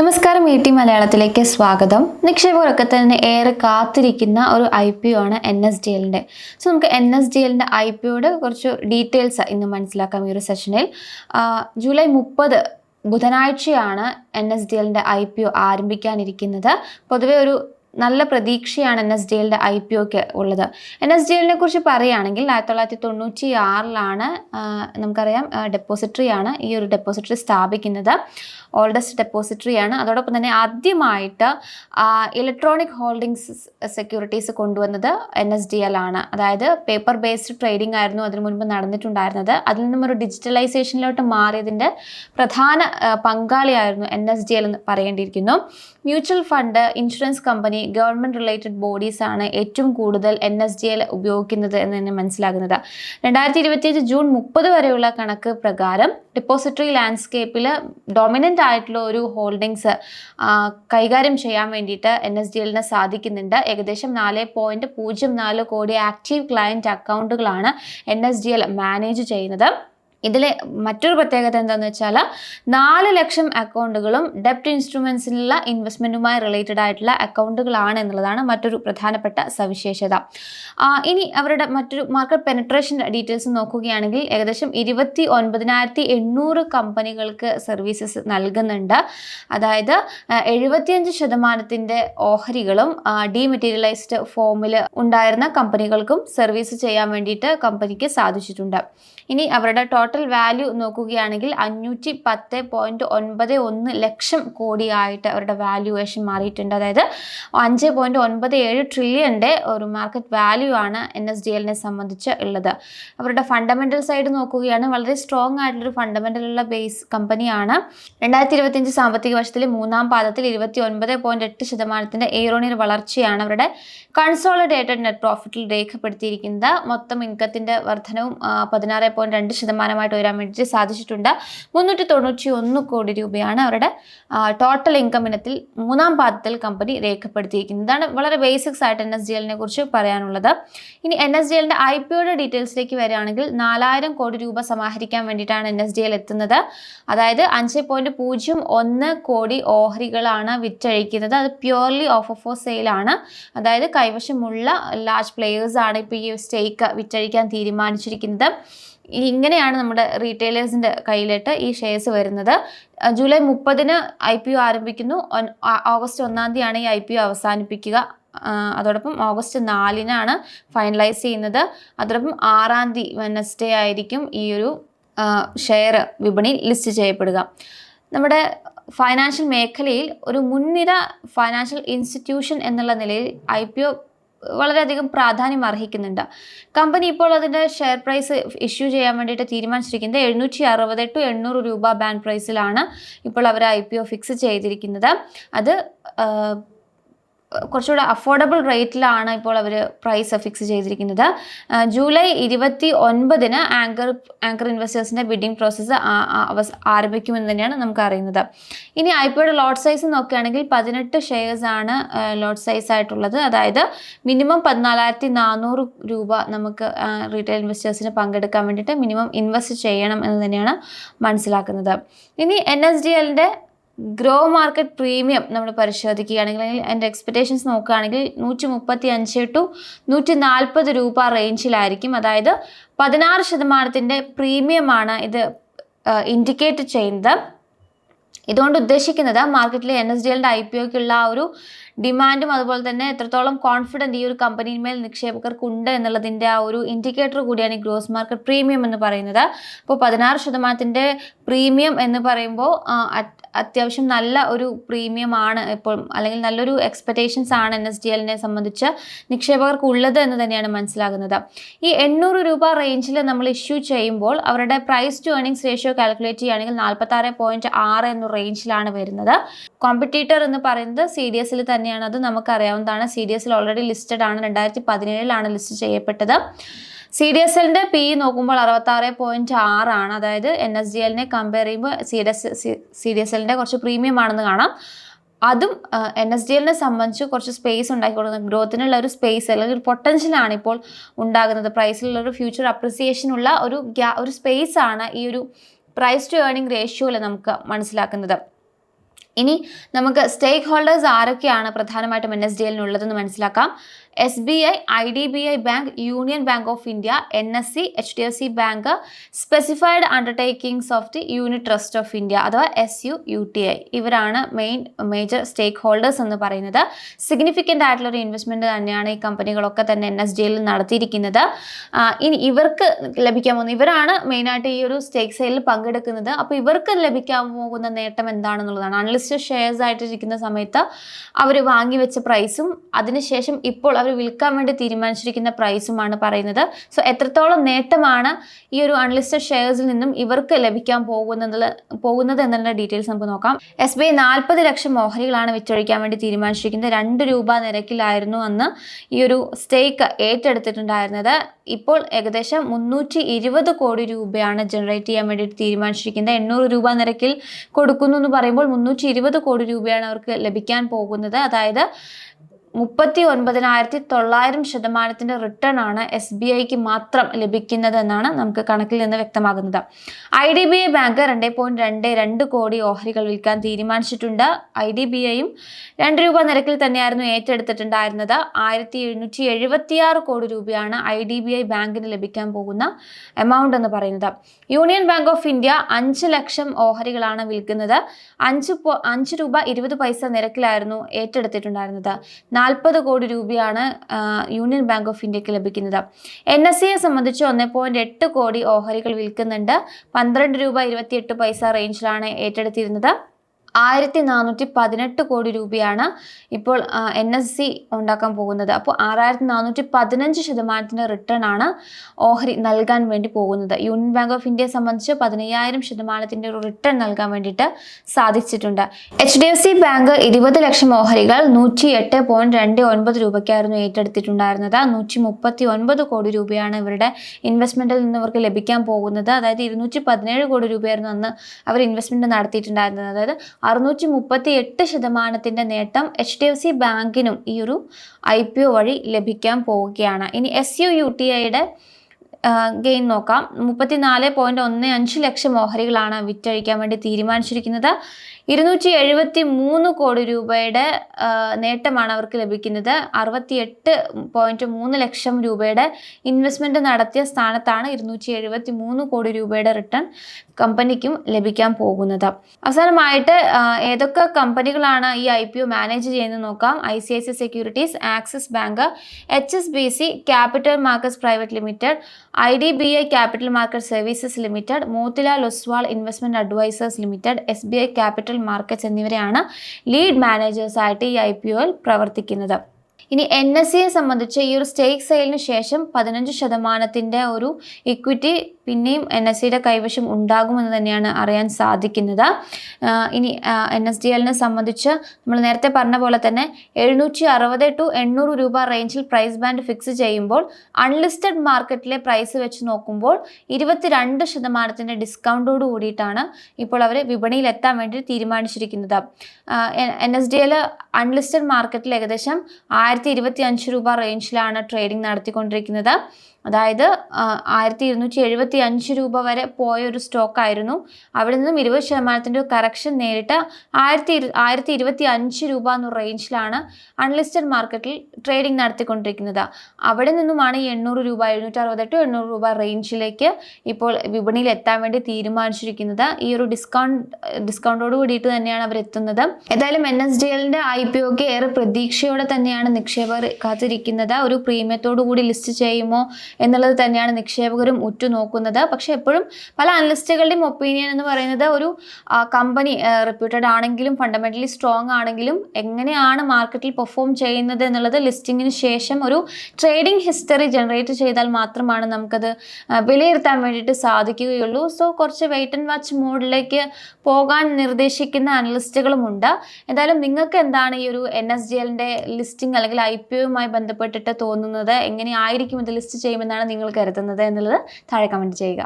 നമസ്കാരം E T മലയാളത്തിലേക്ക് സ്വാഗതം. നിക്ഷേപകരൊക്കെ തന്നെ ഏറെ കാത്തിരിക്കുന്ന ഒരു ഐ പി ഒ ആണ് എൻ എസ് ഡി എല്ലിന്റെ. സോ നമുക്ക് എൻ എസ് ഡി എല്ലിന്റെ ഐ പി ഒയുടെ കുറച്ച് ഡീറ്റെയിൽസ് ഇന്ന് മനസ്സിലാക്കാം ഈ ഒരു സെഷനിൽ. ജൂലൈ മുപ്പത് ബുധനാഴ്ചയാണ് എൻ എസ് ഡി എല്ലിന്റെ ഐ പി ഒ ആരംഭിക്കാനിരിക്കുന്നത്. പൊതുവെ ഒരു നല്ല പ്രതീക്ഷയാണ് എൻ എസ് ഡി എല്ലിന്റെ ഐ പി ഒക്ക് ഉള്ളത്. എൻ എസ് ഡി എല്ലിനെ കുറിച്ച് പറയുകയാണെങ്കിൽ ആയിരത്തി തൊള്ളായിരത്തി തൊണ്ണൂറ്റി ആറിലാണ് നമുക്കറിയാം ഡെപ്പോസിറ്ററിയാണ് ഈ ഒരു ഡെപ്പോസിറ്ററി സ്ഥാപിക്കുന്നത്. ഓൾഡസ്റ്റ് ഡെപ്പോസിറ്ററിയാണ് അതോടൊപ്പം തന്നെ ആദ്യമായിട്ട് ഇലക്ട്രോണിക് ഹോൾഡിങ്സ് സെക്യൂരിറ്റീസ് കൊണ്ടുവന്നത് എൻ എസ് ഡി എൽ ആണ്. അതായത് പേപ്പർ ബേസ്ഡ് ട്രേഡിംഗ് ആയിരുന്നു അതിനു മുൻപ് നടന്നിട്ടുണ്ടായിരുന്നത്. അതിൽ നിന്നും ഒരു ഡിജിറ്റലൈസേഷനിലോട്ട് മാറിയതിന്റെ പ്രധാന പങ്കാളിയായിരുന്നു എൻ എസ് ഡി എൽ എന്ന് പറയേണ്ടിയിരിക്കുന്നു. Mutual fund insurance company government related bodies ആണ് ഏറ്റവും കൂടുതൽ എൻ എസ് ഡി എൽ ഉപയോഗിക്കുന്നത് എന്ന് തന്നെ മനസ്സിലാകുന്നത്. രണ്ടായിരത്തി ഇരുപത്തിയഞ്ച് ജൂൺ മുപ്പത് വരെയുള്ള കണക്ക് പ്രകാരം ഡിപ്പോസിറ്ററി ലാൻഡ്സ്കേപ്പിൽ ഡൊമിനന്റ് ആയിട്ടുള്ള ഒരു ഹോൾഡിങ്സ് കൈകാര്യം ചെയ്യാൻ വേണ്ടിയിട്ട് എൻ എസ് ഡി എല്ലിന് സാധിക്കുന്നുണ്ട്. ഏകദേശം നാല് പോയിന്റ് പൂജ്യം നാല് crore active client അക്കൗണ്ടുകളാണ് N S D L manage ചെയ്യുന്നത്. ഇതിലെ മറ്റൊരു പ്രത്യേകത എന്താണെന്ന് വെച്ചാൽ നാല് ലക്ഷം അക്കൗണ്ടുകളും ഡെപ്റ്റ് ഇൻസ്ട്രുമെൻസിലുള്ള ഇൻവെസ്റ്റ്മെന്റുമായി റിലേറ്റഡ് ആയിട്ടുള്ള അക്കൗണ്ടുകളാണ് എന്നുള്ളതാണ് മറ്റൊരു പ്രധാനപ്പെട്ട സവിശേഷത. ഇനി അവരുടെ മറ്റൊരു മാർക്കറ്റ് പെനട്രേഷൻ ഡീറ്റെയിൽസ് നോക്കുകയാണെങ്കിൽ ഏകദേശം ഇരുപത്തി ഒൻപതിനായിരത്തി എണ്ണൂറ് കമ്പനികൾക്ക് സർവീസസ് നൽകുന്നുണ്ട്. അതായത് എഴുപത്തിയഞ്ച് ശതമാനത്തിന്റെ ഓഹരികളും ഡീമെറ്റീരിയലൈസ്ഡ് ഫോമിൽ ഉണ്ടായിരുന്ന കമ്പനികൾക്കും സർവീസ് ചെയ്യാൻ വേണ്ടിയിട്ട് കമ്പനിക്ക് സാധിച്ചിട്ടുണ്ട്. ഇനി അവരുടെ ടോട്ടൽ വാല്യൂ നോക്കുകയാണെങ്കിൽ അഞ്ഞൂറ്റി പത്ത് പോയിന്റ് ഒൻപത് ഒന്ന് ലക്ഷം കോടിയായിട്ട് അവരുടെ വാല്യുവേഷൻ മാറിയിട്ടുണ്ട്. അതായത് അഞ്ച് പോയിന്റ് ഒൻപത് ഏഴ് ട്രില്യന്റെ ഒരു മാർക്കറ്റ് വാല്യൂ ആണ് എൻ എസ് ഡി എല്ലിനെ സംബന്ധിച്ച് ഉള്ളത്. അവരുടെ ഫണ്ടമെന്റൽ സൈഡ് നോക്കുകയാണ്. വളരെ സ്ട്രോങ് ആയിട്ടുള്ളൊരു ഫണ്ടമെന്റൽ ഉള്ള ബേസ് കമ്പനിയാണ് രണ്ടായിരത്തി ഇരുപത്തിയഞ്ച് സാമ്പത്തിക വർഷത്തിലെ മൂന്നാം പാദത്തിൽ ഇരുപത്തി ഒൻപത് പോയിന്റ് എട്ട് ശതമാനത്തിന്റെ ഏറോണിയർ വളർച്ചയാണ് അവരുടെ കൺസോളിഡേറ്റഡ് നെറ്റ് പ്രോഫിറ്റിൽ രേഖപ്പെടുത്തിയിരിക്കുന്നത്. മൊത്തം ഇൻകത്തിന്റെ വർധനവും പതിനാറ് പോയിന്റ് രണ്ട് ശതമാനമായിട്ട് ഉയരാൻ വേണ്ടിയിട്ട് സാധിച്ചിട്ടുണ്ട്. മുന്നൂറ്റി തൊണ്ണൂറ്റി ഒന്ന് കോടി രൂപയാണ് അവരുടെ ടോട്ടൽ ഇൻകം ഇനത്തിൽ മൂന്നാം പാദത്തിൽ കമ്പനി രേഖപ്പെടുത്തിയിരിക്കുന്നത്. ഇതാണ് വളരെ ബേസിക്സ് ആയിട്ട് എൻ എസ് ഡി എല്ലിനെ കുറിച്ച് പറയാനുള്ളത്. ഇനി എൻ എസ് ഡി എല്ലിന്റെ ഐ പി ഒയുടെ ഡീറ്റെയിൽസിലേക്ക് വരികയാണെങ്കിൽ നാലായിരം കോടി രൂപ സമാഹരിക്കാൻ വേണ്ടിയിട്ടാണ് എൻ എസ് ഡി എൽ എത്തുന്നത്. അതായത് അഞ്ച് പോയിന്റ് പൂജ്യം ഒന്ന് കോടി ഓഹരികളാണ് വിറ്റഴിക്കുന്നത്. അത് പ്യുവർലി ഓഫ് ഫോർ സെയിലാണ് അതായത് കൈവശമുള്ള ലാർജ് പ്ലെയേഴ്സ് ആണ് ഇപ്പോൾ ഈ സ്റ്റേക്ക് വിറ്റഴിക്കാൻ തീരുമാനിച്ചിരിക്കുന്നത്. ഇങ്ങനെയാണ് നമ്മുടെ റീറ്റെയിലേഴ്സിന്റെ കയ്യിലിട്ട് ഈ ഷെയർസ് വരുന്നത്. ജൂലൈ മുപ്പതിന് ഐ പി ഒ ആരംഭിക്കുന്നു. ഓഗസ്റ്റ് ഒന്നാം തീയതിയാണ് ഈ ഐ പി ഒ അവസാനിപ്പിക്കുക. അതോടൊപ്പം ഓഗസ്റ്റ് നാലിനാണ് ഫൈനലൈസ് ചെയ്യുന്നത്. അതോടൊപ്പം ആറാം തീയതി വെനസ്ഡേ ആയിരിക്കും ഈ ഒരു ഷെയർ വിപണിയിൽ ലിസ്റ്റ് ചെയ്യപ്പെടുക. നമ്മുടെ ഫൈനാൻഷ്യൽ മേഖലയിൽ ഒരു മുൻനിര ഫൈനാൻഷ്യൽ ഇൻസ്റ്റിറ്റ്യൂഷൻ എന്നുള്ള നിലയിൽ ഐ പി ഒ വളരെയധികം പ്രാധാന്യം അർഹിക്കുന്നുണ്ട്. കമ്പനി ഇപ്പോൾ അതിന്റെ ഷെയർ പ്രൈസ് ഇഷ്യൂ ചെയ്യാൻ വേണ്ടിയിട്ട് തീരുമാനിച്ചിരിക്കുന്നത് എഴുന്നൂറ്റി അറുപത് ടു എണ്ണൂറ് രൂപ ബാൻഡ് പ്രൈസിലാണ് ഇപ്പോൾ അവർ ഐ ഫിക്സ് ചെയ്തിരിക്കുന്നത്. അത് കുറച്ചുകൂടെ അഫോർഡബിൾ റേറ്റിലാണ് ഇപ്പോൾ അവർ പ്രൈസ് ഫിക്സ് ചെയ്തിരിക്കുന്നത്. ജൂലൈ ഇരുപത്തി ഒൻപതിന് ആങ്കർ ആങ്കർ ഇൻവെസ്റ്റേഴ്സിന്റെ ബിഡിംഗ് പ്രോസസ്സ് ആരംഭിക്കുമെന്ന് തന്നെയാണ് നമുക്ക് അറിയുന്നത്. ഇനി ഐ പിയുടെ ലോട്ട് സൈസ് നോക്കുകയാണെങ്കിൽ പതിനെട്ട് ആണ് ലോട്ട് സൈസ് ആയിട്ടുള്ളത്. അതായത് മിനിമം പതിനാലായിരത്തി നാനൂറ് രൂപ നമുക്ക് റീറ്റെയിൽ ഇൻവെസ്റ്റേഴ്സിന് പങ്കെടുക്കാൻ വേണ്ടിയിട്ട് മിനിമം ഇൻവെസ്റ്റ് ചെയ്യണം എന്ന് തന്നെയാണ് മനസ്സിലാക്കുന്നത്. ഇനി എൻ എസ് ഡി എല്ലിന്റെ ഗ്രോ മാർക്കറ്റ് പ്രീമിയം നമ്മൾ പരിശോധിക്കുകയാണെങ്കിൽ അല്ലെങ്കിൽ എന്റെ എക്സ്പെക്റ്റേഷൻസ് നോക്കുകയാണെങ്കിൽ നൂറ്റി മുപ്പത്തി അഞ്ച് ടു നൂറ്റി നാൽപ്പത് രൂപ റേഞ്ചിലായിരിക്കും. അതായത് പതിനാറ് ശതമാനത്തിന്റെ പ്രീമിയമാണ് ഇത് ഇൻഡിക്കേറ്റ് ചെയ്യുന്നത്. ഇതുകൊണ്ട് ഉദ്ദേശിക്കുന്നത് മാർക്കറ്റിലെ എൻ എസ് ഡി എല്ലിന്റെ ഐ പി ഒക്കുള്ള ആ ഒരു ഡിമാൻഡും അതുപോലെ തന്നെ എത്രത്തോളം കോൺഫിഡന്റ് ഈ ഒരു കമ്പനിന്മേൽ നിക്ഷേപകർക്ക് ഉണ്ട് എന്നുള്ളതിന്റെ ആ ഒരു ഇൻഡിക്കേറ്റർ കൂടിയാണ് ഈ ഗ്രോസ് മാർക്കറ്റ് പ്രീമിയം എന്ന് പറയുന്നത്. അപ്പോൾ പതിനാറ് ശതമാനത്തിന്റെ പ്രീമിയം എന്ന് പറയുമ്പോൾ അത്- അത്യാവശ്യം നല്ല ഒരു പ്രീമിയം ആണ് ഇപ്പോൾ അല്ലെങ്കിൽ നല്ലൊരു എക്സ്പെക്റ്റേഷൻസ് ആണ് എൻ എസ് ഡി എല്ലിനെ സംബന്ധിച്ച് നിക്ഷേപകർക്ക് ഉള്ളത് എന്ന് തന്നെയാണ് മനസ്സിലാകുന്നത്. ഈ എണ്ണൂറ് രൂപ റേഞ്ചിൽ നമ്മൾ ഇഷ്യൂ ചെയ്യുമ്പോൾ അവരുടെ price to earnings ratio calculate ചെയ്യുകയാണെങ്കിൽ നാൽപ്പത്താറ് പോയിന്റ് ആറ് എന്ന റേഞ്ചിലാണ് വരുന്നത്. കോമ്പറ്റീറ്റർ എന്ന് പറയുന്നത് സി ഡി എസിൽ തന്നെയാണ്. അത് നമുക്കറിയാവുന്നതാണ്. സി ഡി എസിൽ ഓൾറെഡി ലിസ്റ്റഡ് ആണ്. രണ്ടായിരത്തി പതിനേഴിലാണ് ലിസ്റ്റ് ചെയ്യപ്പെട്ടത്. സി ഡി എസ് എല്ലിന്റെ പി നോക്കുമ്പോൾ അറുപത്താറ് പോയിന്റ് ആറാണ് അതായത് എൻ എസ് ഡി എല്ലിനെ കമ്പയർ ചെയ്യുമ്പോൾ C D S C D S എല്ലിന്റെ കുറച്ച് പ്രീമിയം ആണെന്ന് കാണാം. അതും എൻ എസ് ഡി എല്ലിനെ സംബന്ധിച്ച് കുറച്ച് സ്പേസ് ഉണ്ടാക്കി കൊടുക്കുന്നത് ഗ്രോത്തിനുള്ള ഒരു സ്പേസ് അല്ലെങ്കിൽ ഒരു പൊട്ടൻഷ്യലാണ് ഇപ്പോൾ ഉണ്ടാകുന്നത്. പ്രൈസിലുള്ള ഒരു ഫ്യൂച്ചർ അപ്രിസിയേഷനുള്ള ഒരു ഗ്യാ ഒരു സ്പേസ് ആണ് ഈ ഒരു പ്രൈസ് ടു ഏർണിംഗ് റേഷ്യോയിൽ നമുക്ക് മനസ്സിലാക്കുന്നത്? ഇനി നമുക്ക് സ്റ്റേക്ക് ഹോൾഡേഴ്സ് ആരൊക്കെയാണ് പ്രധാനമായിട്ടും എൻ എസ് ഡി എല്ലിനുള്ളതെന്ന് മനസ്സിലാക്കാം. S B I I D B I bank union bank of India N S C H D F C bank specified undertakings of the unit trust of India അഥവാ S U U T I ഇവരാണ് main major stakeholders എന്ന് പറയുന്നത്. Significant ആയിട്ടുള്ള ഒരു investment തന്നെയാണ് ഈ കമ്പനികളൊക്കെ തന്നെ N S D എല്ലിൽ നടത്തിയിരിക്കുന്നത്. ഇനി ഇവർക്ക് ലഭിക്കാൻ പോകുന്ന ഇവരാണ് മെയിനായിട്ട് ഈ ഒരു സ്റ്റേക്ക് സെയിലിൽ പങ്കെടുക്കുന്നത്. അപ്പോൾ ഇവർക്ക് ലഭിക്കാൻ പോകുന്ന നേട്ടം എന്താണെന്നുള്ളതാണ്. അൺലിസ്റ്റഡ് ഷെയർസ് ആയിട്ടിരിക്കുന്ന സമയത്ത് അവർ വാങ്ങിവെച്ച പ്രൈസും അതിനുശേഷം ഇപ്പോൾ അവർ വിൽക്കാൻ വേണ്ടി തീരുമാനിച്ചിരിക്കുന്ന പ്രൈസുമാണ് പറയുന്നത്. സോ എത്രത്തോളം നേട്ടമാണ് ഈ ഒരു അൺലിസ്റ്റഡ് ഷെയർസിൽ നിന്നും ഇവർക്ക് ലഭിക്കാൻ പോകുന്നത് പോകുന്നത് എന്നുള്ള ഡീറ്റെയിൽസ് നമുക്ക് നോക്കാം. എസ് ബി ഐ നാൽപ്പത് ലക്ഷം ഓഹരികളാണ് വിറ്റഴിക്കാൻ വേണ്ടി തീരുമാനിച്ചിരിക്കുന്നത്. രണ്ട് രൂപ നിരക്കിലായിരുന്നു അന്ന് ഈ ഒരു സ്റ്റേക്ക് ഏറ്റെടുത്തിട്ടുണ്ടായിരുന്നത്. ഇപ്പോൾ ഏകദേശം മുന്നൂറ്റി ഇരുപത് കോടി രൂപയാണ് ജനറേറ്റ് ചെയ്യാൻ വേണ്ടിയിട്ട് തീരുമാനിച്ചിരിക്കുന്നത്. എണ്ണൂറ് രൂപ നിരക്കിൽ കൊടുക്കുന്നു എന്ന് പറയുമ്പോൾ മുന്നൂറ്റി കോടി രൂപയാണ് അവർക്ക് ലഭിക്കാൻ പോകുന്നത്. അതായത് മുപ്പത്തി ഒൻപതിനായിരത്തി തൊള്ളായിരം ശതമാനത്തിന്റെ റിട്ടേൺ ആണ് എസ് ബി ഐക്ക് മാത്രം ലഭിക്കുന്നതെന്നാണ് നമുക്ക് കണക്കിൽ നിന്ന് വ്യക്തമാകുന്നത്. I D B I bank രണ്ട് പോയിന്റ് രണ്ട് രണ്ട് കോടി ഓഹരികൾ വിൽക്കാൻ തീരുമാനിച്ചിട്ടുണ്ട്. ഐ ഡി ബി ഐയും രണ്ട് രൂപ നിരക്കിൽ തന്നെയായിരുന്നു ഏറ്റെടുത്തിട്ടുണ്ടായിരുന്നത്. ആയിരത്തി എഴുന്നൂറ്റി എഴുപത്തിയാറ് കോടി രൂപയാണ് ഐ ഡി ബി ഐ ബാങ്കിന് ലഭിക്കാൻ പോകുന്ന എമൗണ്ട് എന്ന് പറയുന്നത്. യൂണിയൻ ബാങ്ക് ഓഫ് ഇന്ത്യ അഞ്ച് ലക്ഷം ഓഹരികളാണ് വിൽക്കുന്നത്. അഞ്ച് അഞ്ച് രൂപ ഇരുപത് പൈസ നിരക്കിലായിരുന്നു ഏറ്റെടുത്തിട്ടുണ്ടായിരുന്നത്. നാൽപ്പത് കോടി രൂപയാണ് യൂണിയൻ ബാങ്ക് ഓഫ് ഇന്ത്യയ്ക്ക് ലഭിക്കുന്നത്. എൻ എസ് സിയെ സംബന്ധിച്ച് ഒന്ന് പോയിന്റ് എട്ട് കോടി ഓഹരികൾ വിൽക്കുന്നുണ്ട്. പന്ത്രണ്ട് രൂപ ഇരുപത്തിയെട്ട് പൈസ റേഞ്ചിലാണ് ഏറ്റെടുത്തിരുന്നത്. ആയിരത്തി നാനൂറ്റി പതിനെട്ട് കോടി രൂപയാണ് ഇപ്പോൾ എൻ എസ് സി ഉണ്ടാക്കാൻ പോകുന്നത്. അപ്പോൾ ആറായിരത്തി നാനൂറ്റി പതിനഞ്ച് ശതമാനത്തിന്റെ റിട്ടേൺ ആണ് ഓഹരി നൽകാൻ വേണ്ടി പോകുന്നത്. യൂണിയൻ ബാങ്ക് ഓഫ് ഇന്ത്യയെ സംബന്ധിച്ച് പതിനയ്യായിരം ശതമാനത്തിന്റെ ഒരു റിട്ടേൺ നൽകാൻ വേണ്ടിയിട്ട് സാധിച്ചിട്ടുണ്ട്. H D F C bank ഇരുപത് ലക്ഷം ഓഹരികൾ നൂറ്റി എട്ട് പോയിന്റ് രണ്ട് ഒൻപത് രൂപയ്ക്കായിരുന്നു ഏറ്റെടുത്തിട്ടുണ്ടായിരുന്നത്. നൂറ്റി മുപ്പത്തി ഒൻപത് കോടി രൂപയാണ് ഇവരുടെ ഇൻവെസ്റ്റ്മെന്റിൽ നിന്ന് ഇവർക്ക് ലഭിക്കാൻ പോകുന്നത്. അതായത് ഇരുന്നൂറ്റി പതിനേഴ് കോടി രൂപയായിരുന്നു അന്ന് അവർ ഇൻവെസ്റ്റ്മെന്റ് നടത്തിയിട്ടുണ്ടായിരുന്നത്. അതായത് അറുന്നൂറ്റി മുപ്പത്തി എട്ട് ശതമാനത്തിന്റെ നേട്ടം എച്ച് ഡി എഫ് സി ബാങ്കിനും ഈ ഒരു ഐ പി ഒ വഴി ലഭിക്കാൻ പോവുകയാണ്. ഇനി എസ് യു യു ടി ഐയുടെ ഗെയിൻ നോക്കാം. മുപ്പത്തിനാല് പോയിന്റ് ഒന്ന് അഞ്ച് ലക്ഷം ഓഹരികളാണ് വിറ്റഴിക്കാൻ വേണ്ടി തീരുമാനിച്ചിരിക്കുന്നത്. ഇരുന്നൂറ്റി എഴുപത്തി മൂന്ന് കോടി രൂപയുടെ നേട്ടമാണ് അവർക്ക് ലഭിക്കുന്നത്. അറുപത്തി എട്ട് പോയിന്റ് മൂന്ന് ലക്ഷം രൂപയുടെ ഇൻവെസ്റ്റ്മെന്റ് നടത്തിയ സ്ഥാനത്താണ് ഇരുന്നൂറ്റി എഴുപത്തി മൂന്ന് കോടി രൂപയുടെ റിട്ടേൺ കമ്പനിക്കും ലഭിക്കാൻ പോകുന്നത്. അവസാനമായിട്ട് ഏതൊക്കെ കമ്പനികളാണ് ഈ ഐ പി ഒ മാനേജ് ചെയ്യുന്നത് നോക്കാം. I C I C securities axis bank H S B C capital markets private limited I D B I capital market services limited Motilal Oswal investment advisers limited S B I capital markets എന്നിവരെയാണ് lead മാനേജേഴ്സായിട്ട് ഈ I P ഒയിൽ പ്രവർത്തിക്കുന്നത്. ഇനി N S സിയെ സംബന്ധിച്ച് ഈ ഒരു സ്റ്റേക്ക് സെയിലിന് ശേഷം പതിനഞ്ച് ശതമാനത്തിന്റെ ഒരു ഇക്വിറ്റി പിന്നെയും എൻ എസ് സിയുടെ കൈവശം ഉണ്ടാകുമെന്ന് തന്നെയാണ് അറിയാൻ സാധിക്കുന്നത്. ഇനി എൻ എസ് ഡി എല്ലിനെ സംബന്ധിച്ച് നമ്മൾ നേരത്തെ പറഞ്ഞ പോലെ തന്നെ എഴുന്നൂറ്റി അറുപത് ടു എണ്ണൂറ് രൂപ റേഞ്ചിൽ പ്രൈസ് ബാൻഡ് ഫിക്സ് ചെയ്യുമ്പോൾ അൺലിസ്റ്റഡ് മാർക്കറ്റിലെ പ്രൈസ് വെച്ച് നോക്കുമ്പോൾ ഇരുപത്തിരണ്ട് ശതമാനത്തിന്റെ ഡിസ്കൗണ്ടോട് കൂടിയിട്ടാണ് ഇപ്പോൾ അവർ വിപണിയിൽ എത്താൻ വേണ്ടി തീരുമാനിച്ചിരിക്കുന്നത്. N S D L unlisted മാർക്കറ്റിൽ ഏകദേശം ആയിരത്തി ഇരുപത്തി അഞ്ച് രൂപ റേഞ്ചിലാണ് ട്രേഡിംഗ് നടത്തിക്കൊണ്ടിരിക്കുന്നത്. അതായത് ആയിരത്തി ഇരുന്നൂറ്റി എഴുപത്തി അഞ്ച് രൂപ വരെ പോയ ഒരു സ്റ്റോക്ക് ആയിരുന്നു അവിടെ നിന്നും ഇരുപത് ശതമാനത്തിന്റെ കറക്ഷൻ നേരിട്ട് ആയിരത്തി ആയിരത്തി ഇരുപത്തി അഞ്ച് രൂപ എന്ന റേഞ്ചിലാണ് അൺലിസ്റ്റഡ് മാർക്കറ്റിൽ ട്രേഡിംഗ് നടത്തിക്കൊണ്ടിരിക്കുന്നത്. അവിടെ നിന്നുമാണ് ഈ എണ്ണൂറ് രൂപ എഴുന്നൂറ്റി അറുപത്തെട്ട് എണ്ണൂറ് രൂപ റേഞ്ചിലേക്ക് ഇപ്പോൾ വിപണിയിൽ എത്താൻ വേണ്ടി തീരുമാനിച്ചിരിക്കുന്നത്. ഈ ഒരു ഡിസ്കൗണ്ട് ഡിസ്കൗണ്ടോട് കൂടിയിട്ട് തന്നെയാണ് അവർ എത്തുന്നത്. ഏതായാലും എൻ എസ് ഡി എല്ലിന്റെ ഐ പി ഒക്കെ ഏറെ പ്രതീക്ഷയോടെ തന്നെയാണ് നിക്ഷേപകർ കാത്തിരിക്കുന്നത്. ഒരു പ്രീമിയത്തോടു കൂടി ലിസ്റ്റ് ചെയ്യുമോ? എന്നുള്ളത് തന്നെയാണ് നിക്ഷേപകരും ഉറ്റുനോക്കുന്നത്. പക്ഷേ എപ്പോഴും പല അനലിസ്റ്റുകളുടെയും ഒപ്പീനിയൻ എന്ന് പറയുന്നത് ഒരു കമ്പനി റെപ്യൂട്ടഡ് ആണെങ്കിലും ഫണ്ടമെന്റലി സ്ട്രോങ് ആണെങ്കിലും എങ്ങനെയാണ് മാർക്കറ്റിൽ പെർഫോം ചെയ്യുന്നത് എന്നുള്ളത് ലിസ്റ്റിങ്ങിന് ശേഷം ഒരു ട്രേഡിംഗ് ഹിസ്റ്ററി ജനറേറ്റ് ചെയ്താൽ മാത്രമാണ് നമുക്കത് വിലയിരുത്താൻ വേണ്ടിയിട്ട് സാധിക്കുകയുള്ളൂ. സോ കുറച്ച് വെയിറ്റ് ആൻഡ് വാച്ച് മോഡിലേക്ക് പോകാൻ നിർദ്ദേശിക്കുന്ന അനലിസ്റ്റുകളുമുണ്ട് എന്തായാലും നിങ്ങൾക്ക് എന്താണ് ഈ ഒരു എൻ എസ് ജി എല്ലിന്റെ ലിസ്റ്റിംഗ് അല്ലെങ്കിൽ ഐ പി ഒയുമായി ബന്ധപ്പെട്ടിട്ട് തോന്നുന്നത്? എങ്ങനെയായിരിക്കും ഇത് ലിസ്റ്റ് ചെയ്യുമെന്നാണ് നിങ്ങൾ കരുതുന്നത് എന്നുള്ളത് താഴെ കമന്റ് ചെയ്യുക.